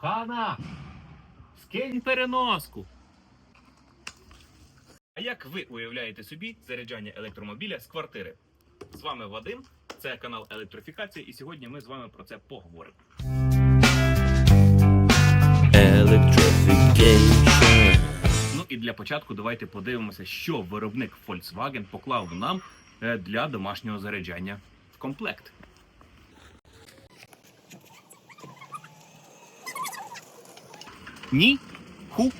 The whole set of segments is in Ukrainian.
Кохана, скинь переноску. А як ви уявляєте собі заряджання електромобіля з квартири? З вами Вадим, це канал Електрифікація, і сьогодні ми з вами про це поговоримо. Ну і для початку давайте подивимося, що виробник Volkswagen поклав нам е, для домашнього заряджання в комплект. Ні. Ху.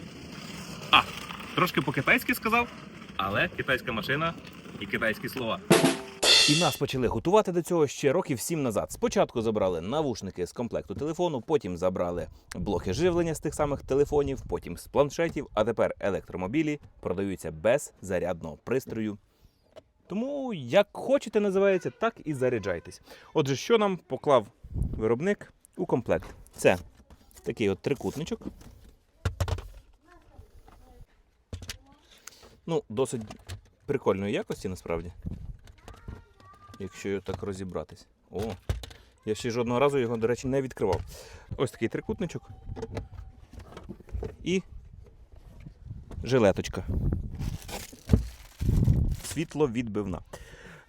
А, трошки по-китайськи сказав, але китайська машина і китайські слова. І нас почали готувати до цього ще років сім назад. Спочатку забрали навушники з комплекту телефону, потім забрали блоки живлення з тих самих телефонів, потім з планшетів, а тепер електромобілі продаються без зарядного пристрою. Тому, як хочете, називається, так і заряджайтесь. Отже, що нам поклав виробник у комплект? Це такий от трикутничок. Ну, досить прикольної якості насправді якщо його так розібратись. О, я ще жодного разу його, до речі, не відкривав. Ось такий трикутничок. І жилеточка. Світловідбивна.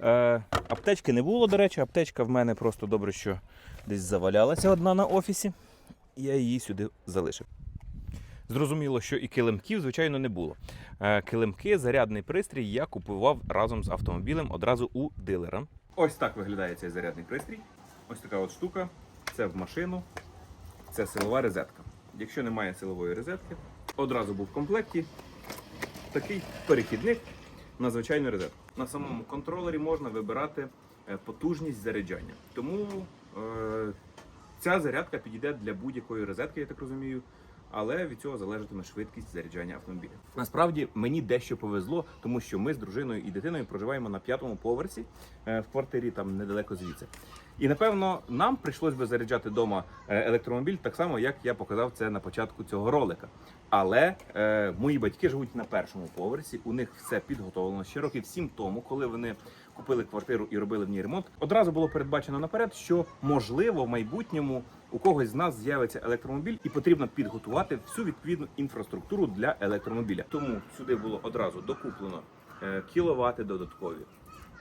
Е, аптечки не було, до речі, аптечка в мене просто добре, що десь завалялася одна на офісі. Я її сюди залишив. Зрозуміло, що і килимків, звичайно, не було. Е, Килимки, зарядний пристрій я купував разом з автомобілем одразу у дилера. Ось так виглядає цей зарядний пристрій. Ось така от штука. Це в машину, це силова розетка. Якщо немає силової розетки, одразу був в комплекті такий перехідник на звичайну розетку. На самому контролері можна вибирати е, потужність заряджання. Тому е, ця зарядка підійде для будь-якої розетки, я так розумію. Але від цього залежатиме швидкість заряджання автомобіля. Насправді мені дещо повезло, тому що ми з дружиною і дитиною проживаємо на п'ятому поверсі е, в квартирі, там недалеко звідси. І напевно нам прийшлось би заряджати вдома електромобіль так само, як я показав це на початку цього ролика. Але е, мої батьки живуть на першому поверсі. У них все підготовлено ще років сім тому, коли вони купили квартиру і робили в ній ремонт. Одразу було передбачено наперед, що можливо в майбутньому у когось з нас з'явиться електромобіль, і потрібно підготувати всю відповідну інфраструктуру для електромобіля. Тому сюди було одразу докуплено е, кіловати додаткові,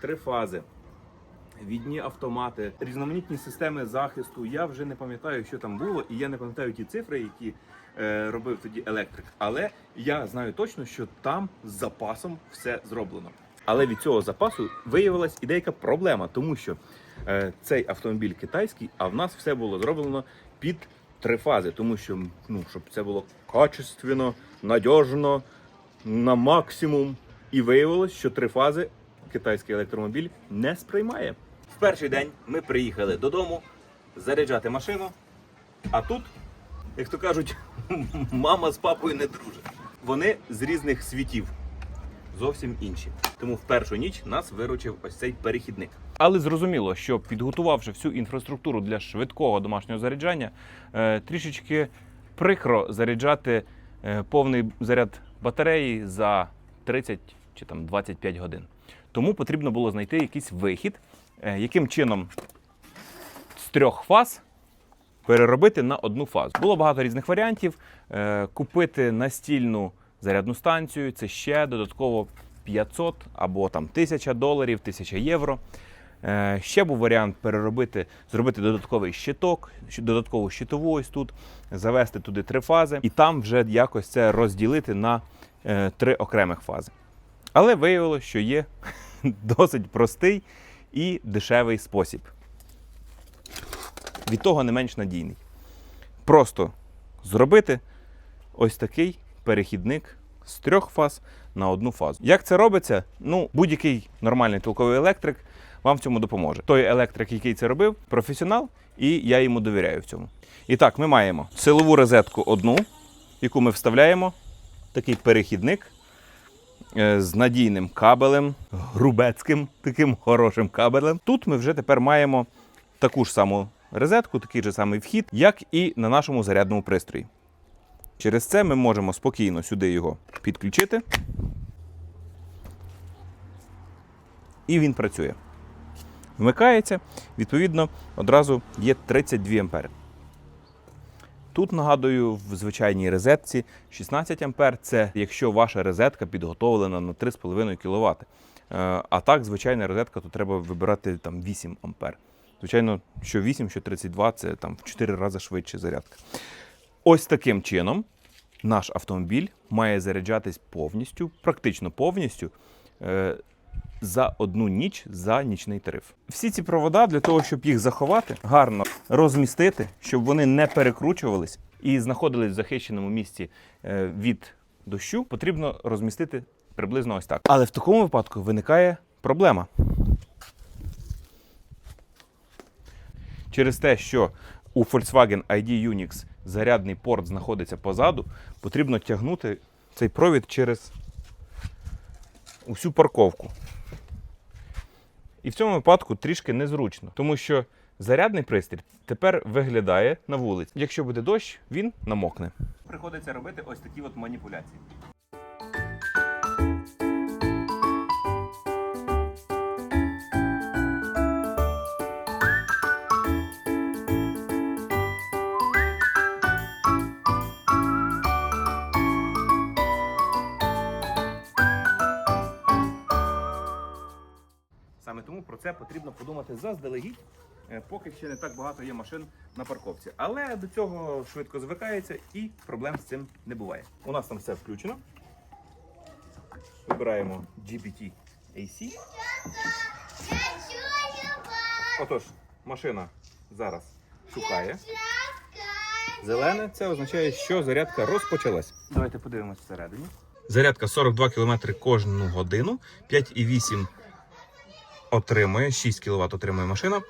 три фази. Відні автомати, різноманітні системи захисту. Я вже не пам'ятаю, що там було, і я не пам'ятаю ті цифри, які е, робив тоді електрик. Але я знаю точно, що там з запасом все зроблено. Але від цього запасу виявилась і деяка проблема, тому що е, цей автомобіль китайський, а в нас все було зроблено під три фази, тому що ну, щоб це було качественно, надіжно, на максимум. І виявилось, що три фази китайський електромобіль не сприймає. Перший день ми приїхали додому заряджати машину, а тут, як то кажуть, мама з папою не дружать. Вони з різних світів зовсім інші. Тому в першу ніч нас виручив ось цей перехідник. Але зрозуміло, що підготувавши всю інфраструктуру для швидкого домашнього заряджання, е, трішечки прикро заряджати е, повний заряд батареї за 30 чи там 25 годин. Тому потрібно було знайти якийсь вихід, яким чином з трьох фаз переробити на одну фазу. Було багато різних варіантів. Е, Купити настільну зарядну станцію це ще додатково 500 або там 1000 доларів, 1000 євро. Е, Ще був варіант переробити, зробити додатковий щиток, додаткову щитову ось тут, завести туди три фази, і там вже якось це розділити на е, три окремих фази. Але виявилося, що є досить простий і дешевий спосіб. Від того не менш надійний. Просто зробити ось такий перехідник з трьох фаз на одну фазу. Як це робиться? Ну, будь-який нормальний толковий електрик вам в цьому допоможе. Той електрик, який це робив, професіонал, і я йому довіряю в цьому. І так, ми маємо силову розетку одну, яку ми вставляємо, такий перехідник з надійним кабелем, грубецьким, таким хорошим кабелем. Тут ми вже тепер маємо таку ж саму розетку, такий же самий вхід, як і на нашому зарядному пристрої. Через це ми можемо спокійно сюди його підключити. І він працює. Вмикається, відповідно, одразу є 32 ампери. Тут нагадую, в звичайній розетці 16 А це якщо ваша розетка підготовлена на 3,5 кВт. Е, А так, звичайна розетка, то треба вибирати там 8 А. Звичайно, що 8, що 32 це там в 4 рази швидше зарядка. Ось таким чином наш автомобіль має заряджатись повністю, практично повністю. е, За одну ніч за нічний тариф. Всі ці провода для того, щоб їх заховати, гарно розмістити, щоб вони не перекручувались і знаходились в захищеному місці е, від дощу, потрібно розмістити приблизно ось так. Але в такому випадку виникає проблема. Через те, що у Volkswagen ID Unix зарядний порт знаходиться позаду, потрібно тягнути цей провід через усю парковку. І в цьому випадку трішки незручно, тому що зарядний пристрій тепер виглядає на вулиці. Якщо буде дощ, він намокне. Приходиться робити ось такі от маніпуляції. Саме тому про це потрібно подумати заздалегідь, поки ще не так багато є машин на парковці. Але до цього швидко звикається і проблем з цим не буває. У нас там все включено. Вибираємо GPT AC. Отож, машина зараз шукає. Зелене це означає, що зарядка розпочалась. Давайте подивимось всередині. Зарядка 42 км кожну годину, 5,8 отримує, 6 кВт отримує машина.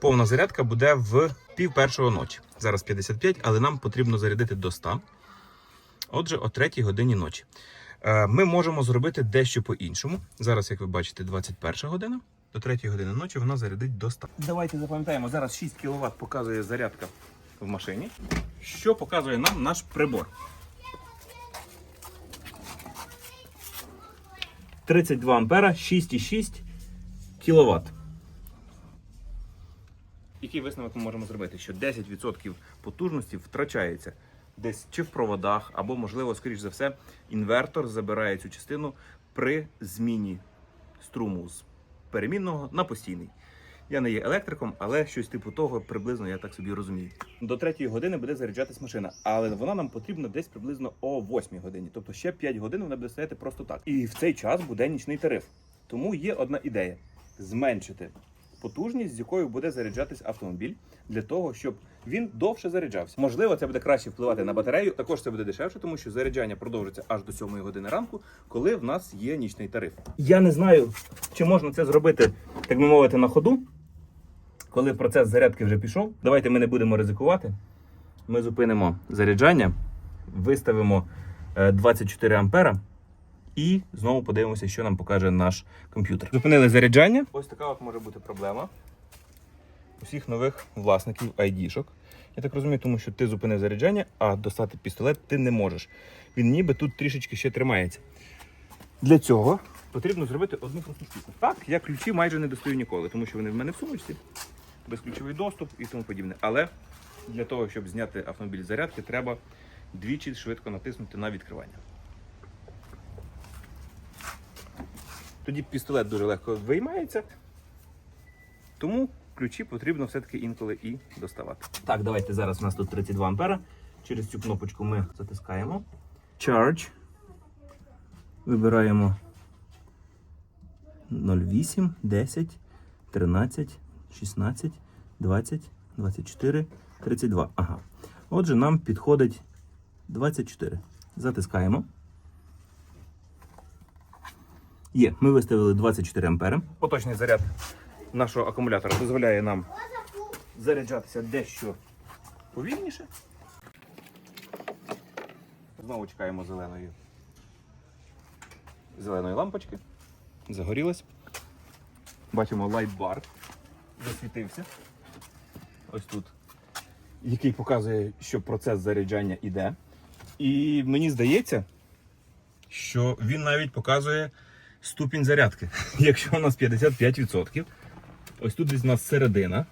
Повна зарядка буде в пів першого ночі. Зараз 55, але нам потрібно зарядити до 100. Отже, о 3 годині ночі. Е, Ми можемо зробити дещо по-іншому. Зараз, як ви бачите, 21 година. До 3 години ночі вона зарядить до 100. Давайте запам'ятаємо, зараз 6 кВт показує зарядка в машині. Що показує нам наш прибор? 32 ампера, 6,6 кВт. Який висновок ми можемо зробити? Що 10% потужності втрачається десь чи в проводах, або, можливо, скоріш за все, інвертор забирає цю частину при зміні струму з перемінного на постійний. Я не є електриком, але щось типу того приблизно я так собі розумію. До 3 години буде заряджатись машина, але вона нам потрібна десь приблизно о 8 годині. Тобто ще 5 годин вона буде стояти просто так. І в цей час буде нічний тариф. Тому є одна ідея: зменшити потужність, з якою буде заряджатись автомобіль, для того, щоб він довше заряджався. Можливо, це буде краще впливати на батарею. Також це буде дешевше, тому що заряджання продовжиться аж до 7 години ранку, коли в нас є нічний тариф. Я не знаю, чи можна це зробити, так би мовити, на ходу. Коли процес зарядки вже пішов, давайте ми не будемо ризикувати. Ми зупинимо заряджання, виставимо е, 24 ампера і знову подивимося, що нам покаже наш комп'ютер. Зупинили заряджання. Ось така от може бути проблема усіх нових власників ID-шок. Я так розумію, тому що ти зупинив заряджання, а достати пістолет ти не можеш. Він ніби тут трішечки ще тримається. Для цього потрібно зробити одну просту штуку. Так, я ключі майже не достаю ніколи, тому що вони в мене в сумочці, безключовий доступ і тому подібне. Але для того, щоб зняти автомобіль з зарядки, треба двічі швидко натиснути на відкривання. Тоді пістолет дуже легко виймається, тому ключі потрібно все-таки інколи і доставати. Так, давайте зараз у нас тут 32 ампера. Через цю кнопочку ми затискаємо. Charge. Вибираємо 08, 10, 13, 16, 20, 24, 32. Ага. Отже, нам підходить 24. Затискаємо. Є, ми виставили 24 ампери. Поточний заряд нашого акумулятора дозволяє нам заряджатися дещо повільніше. Знову чекаємо зеленої, зеленої лампочки. Загорілась. Бачимо лайтбар. Засвітився. Ось тут. Який показує, що процес заряджання іде. І мені здається, що він навіть показує ступінь зарядки. Якщо у нас 55%, ось тут десь у нас середина.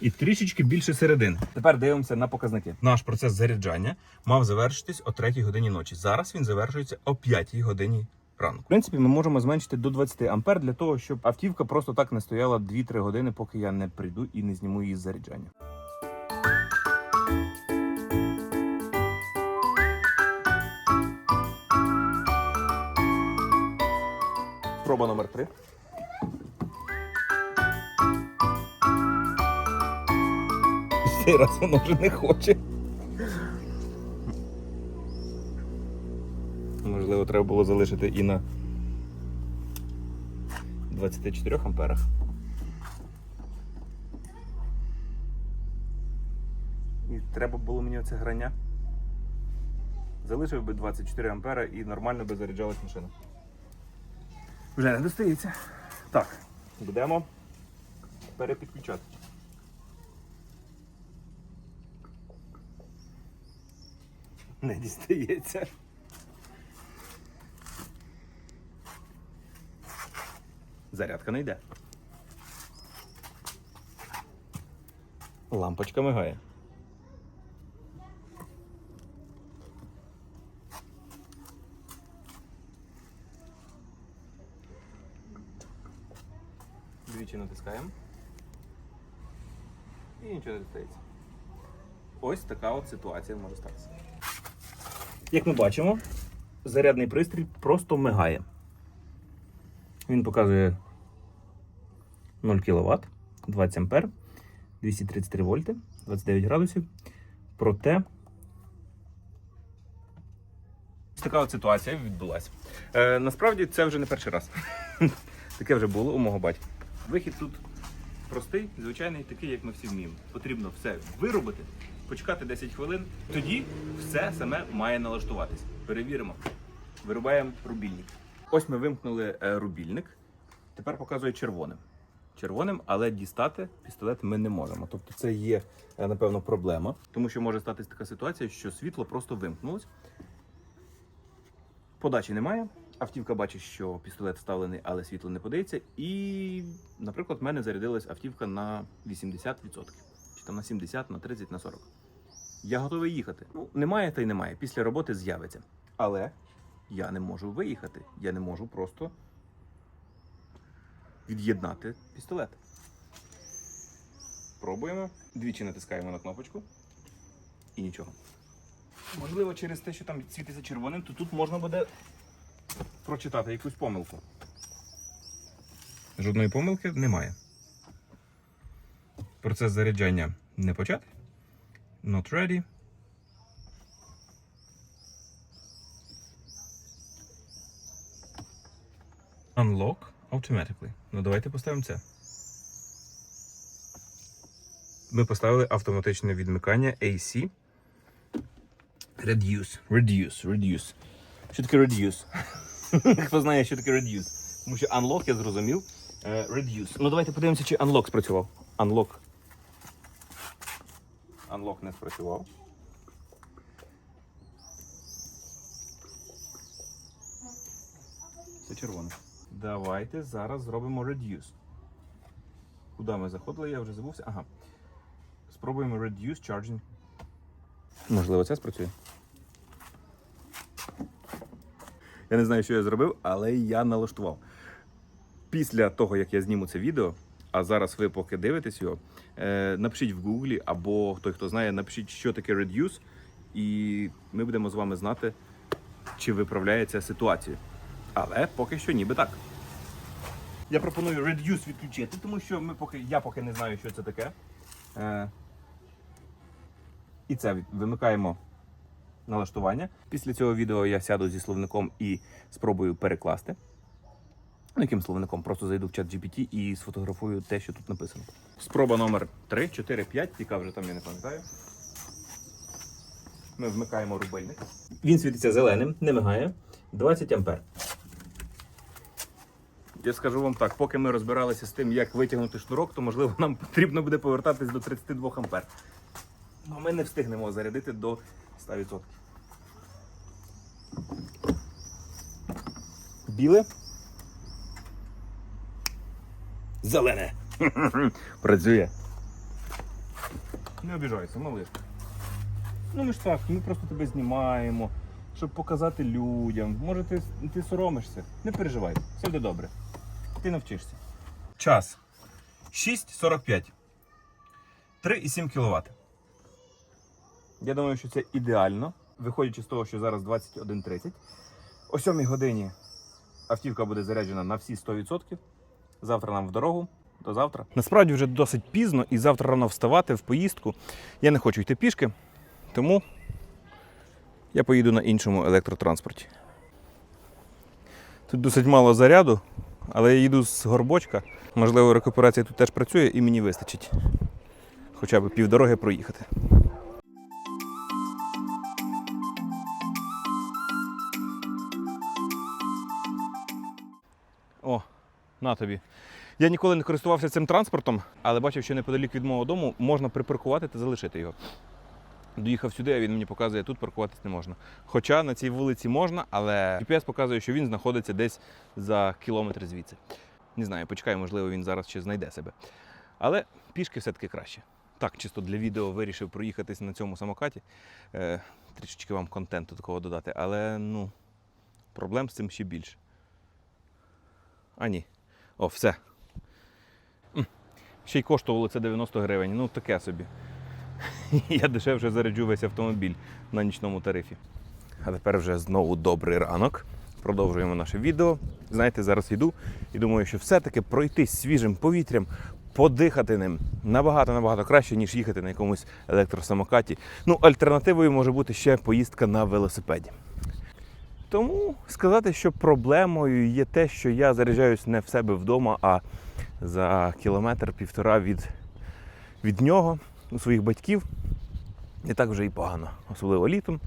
і трішечки більше середини. Тепер дивимося на показники. Наш процес заряджання мав завершитись о 3 годині ночі. Зараз він завершується о 5 годині ранку. В принципі, ми можемо зменшити до 20 ампер для того, щоб автівка просто так не стояла 2-3 години, поки я не прийду і не зніму її з заряджання. Проба номер 3. Цей раз воно вже не хоче. Можливо, треба було залишити і на 24 амперах. І треба було мені оце грання. Залишив би 24 ампера і нормально би заряджалась машина. Вже не достається. Так, будемо перепідключати. Не дістається. Зарядка не йде. Лампочка мигає. Двічі натискаємо. І нічого не стається. Ось така от ситуація може статися. Як ми бачимо, зарядний пристрій просто мигає. Він показує 0 кВт, 20 ампер, 233 вольти, 29 градусів. Проте ось така от ситуація відбулася. Е, насправді це вже не перший раз. Таке вже було у мого батька. Вихід тут простий, звичайний, такий, як ми всі вміємо. Потрібно все виробити, почекати 10 хвилин. Тоді все саме має налаштуватись. Перевіримо. Вирубаємо рубільник. Ось ми вимкнули е, рубільник. Тепер показує червоним. Червоним, але дістати пістолет ми не можемо. Тобто це є, е, напевно, проблема, тому що може статись така ситуація, що світло просто вимкнулось. Подачі немає. Автівка бачить, що пістолет вставлений, але світло не подається. І, наприклад, в мене зарядилась автівка на 80%. Чи там на 70, на 30, на 40. Я готовий їхати. Ну, немає та й немає. Після роботи з'явиться. Але я не можу виїхати. Я не можу просто від'єднати пістолет. Пробуємо. Двічі натискаємо на кнопочку. І нічого. Можливо, через те, що там світиться червоним, то тут можна буде прочитати якусь помилку. Жодної помилки немає. Процес заряджання не почати. Not ready. Unlock automatically. Ну давайте поставимо це. Ми поставили автоматичне відмикання AC. Reduce. Reduce. Reduce. Що таке reduce? Хто знає, що таке reduce? Тому що unlock я зрозумів. Е, Reduce. Ну давайте подивимося, чи unlock спрацював. Unlock. Unlock не спрацював. Це червоне. Давайте зараз зробимо reduce. Куди ми заходили? Я вже забувся. Ага. Спробуємо reduce charging. Можливо, це спрацює. Я не знаю, що я зробив, але я налаштував. Після того, як я зніму це відео, а зараз ви поки дивитесь його, е, напишіть в Гуглі або той, хто знає, напишіть, що таке reduce, і ми будемо з вами знати, чи виправляється ситуація. Але поки що ніби так. Я пропоную reduce відключити, тому що ми поки, я поки не знаю, що це таке. Е, і це вимикаємо налаштування. Після цього відео я сяду зі словником і спробую перекласти. Ну, яким словником? Просто зайду в чат GPT і сфотографую те, що тут написано. Спроба номер 3, 4, 5, яка вже там я не пам'ятаю. Ми вмикаємо рубильник. Він світиться зеленим, не мигає. 20 ампер. Я скажу вам так, поки ми розбиралися з тим, як витягнути шнурок, то можливо нам потрібно буде повертатись до 32 ампер. Ну, ми не встигнемо зарядити до 100%. Біле. Зелене. Працює. Не обіжайся, малишка. Ну ми ж так, ми просто тебе знімаємо, щоб показати людям. Може, ти, ти соромишся? Не переживай, все буде добре. Ти навчишся. Час. 6.45. 3,7 кВт. Я думаю, що це ідеально, виходячи з того, що зараз 21.30. О 7 годині автівка буде заряджена на всі 100%. Завтра нам в дорогу. До завтра. Насправді вже досить пізно і завтра рано вставати в поїздку. Я не хочу йти пішки, тому я поїду на іншому електротранспорті. Тут досить мало заряду, але я їду з горбочка. Можливо, рекуперація тут теж працює і мені вистачить хоча б півдороги проїхати. На тобі. Я ніколи не користувався цим транспортом, але бачив, що неподалік від мого дому можна припаркувати та залишити його. Доїхав сюди, а він мені показує, тут паркуватись не можна. Хоча на цій вулиці можна, але GPS показує, що він знаходиться десь за кілометр звідси. Не знаю, почекаю, можливо, він зараз ще знайде себе. Але пішки все-таки краще. Так, чисто для відео вирішив проїхатись на цьому самокаті. Е, трішечки вам контенту такого додати, але ну, проблем з цим ще більше. А ні. О, все. Ще й коштувало це 90 гривень. Ну, таке собі. Я дешевше заряджу весь автомобіль на нічному тарифі. А тепер вже знову добрий ранок. Продовжуємо наше відео. Знаєте, зараз йду і думаю, що все-таки пройтись свіжим повітрям, подихати ним набагато-набагато краще, ніж їхати на якомусь електросамокаті. Ну, альтернативою може бути ще поїздка на велосипеді. Тому сказати, що проблемою є те, що я заряджаюсь не в себе вдома, а за кілометр-півтора від, від нього, у своїх батьків. Не так вже і погано, особливо літом.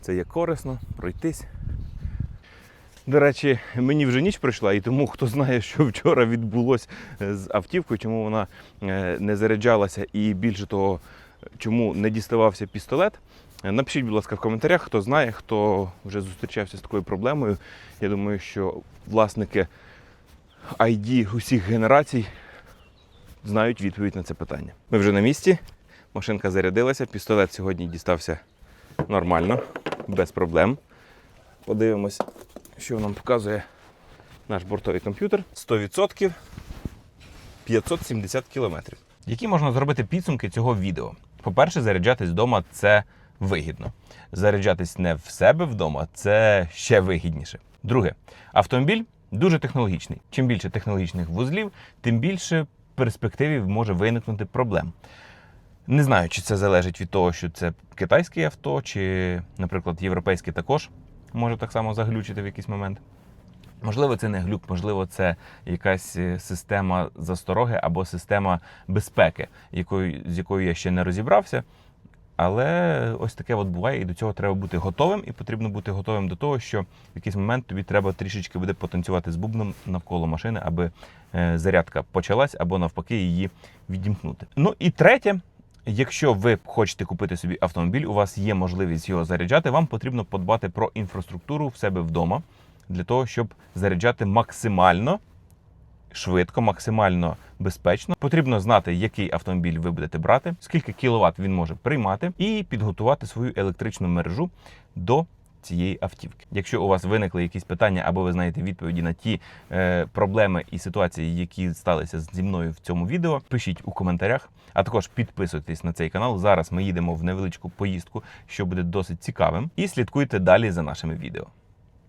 Це є корисно пройтись. До речі, мені вже ніч прийшла, і тому хто знає, що вчора відбулося з автівкою, чому вона е, не заряджалася і більше того, чому не діставався пістолет. Напишіть, будь ласка, в коментарях, хто знає, хто вже зустрічався з такою проблемою. Я думаю, що власники ID усіх генерацій знають відповідь на це питання. Ми вже на місці. Машинка зарядилася, пістолет сьогодні дістався нормально, без проблем. Подивимось, що нам показує наш бортовий комп'ютер. 100% 570 кілометрів. Які можна зробити підсумки цього відео? По-перше, заряджатись вдома це вигідно. Заряджатись не в себе вдома це ще вигідніше. Друге, автомобіль дуже технологічний. Чим більше технологічних вузлів, тим більше в перспективі може виникнути проблем. Не знаю, чи це залежить від того, що це китайське авто, чи, наприклад, європейське також може так само заглючити в якийсь момент. Можливо, це не глюк, можливо, це якась е, система застороги або система безпеки, якою, з якою я ще не розібрався. Але ось таке от буває, і до цього треба бути готовим, і потрібно бути готовим до того, що в якийсь момент тобі треба трішечки буде потанцювати з бубном навколо машини, аби е, зарядка почалась, або навпаки її відімкнути. Ну і третє, якщо ви хочете купити собі автомобіль, у вас є можливість його заряджати, вам потрібно подбати про інфраструктуру в себе вдома для того, щоб заряджати максимально швидко, максимально безпечно. Потрібно знати, який автомобіль ви будете брати, скільки кіловат він може приймати, і підготувати свою електричну мережу до цієї автівки. Якщо у вас виникли якісь питання, або ви знаєте відповіді на ті е, проблеми і ситуації, які сталися зі мною в цьому відео, пишіть у коментарях. А також підписуйтесь на цей канал. Зараз ми їдемо в невеличку поїздку, що буде досить цікавим, і слідкуйте далі за нашими відео.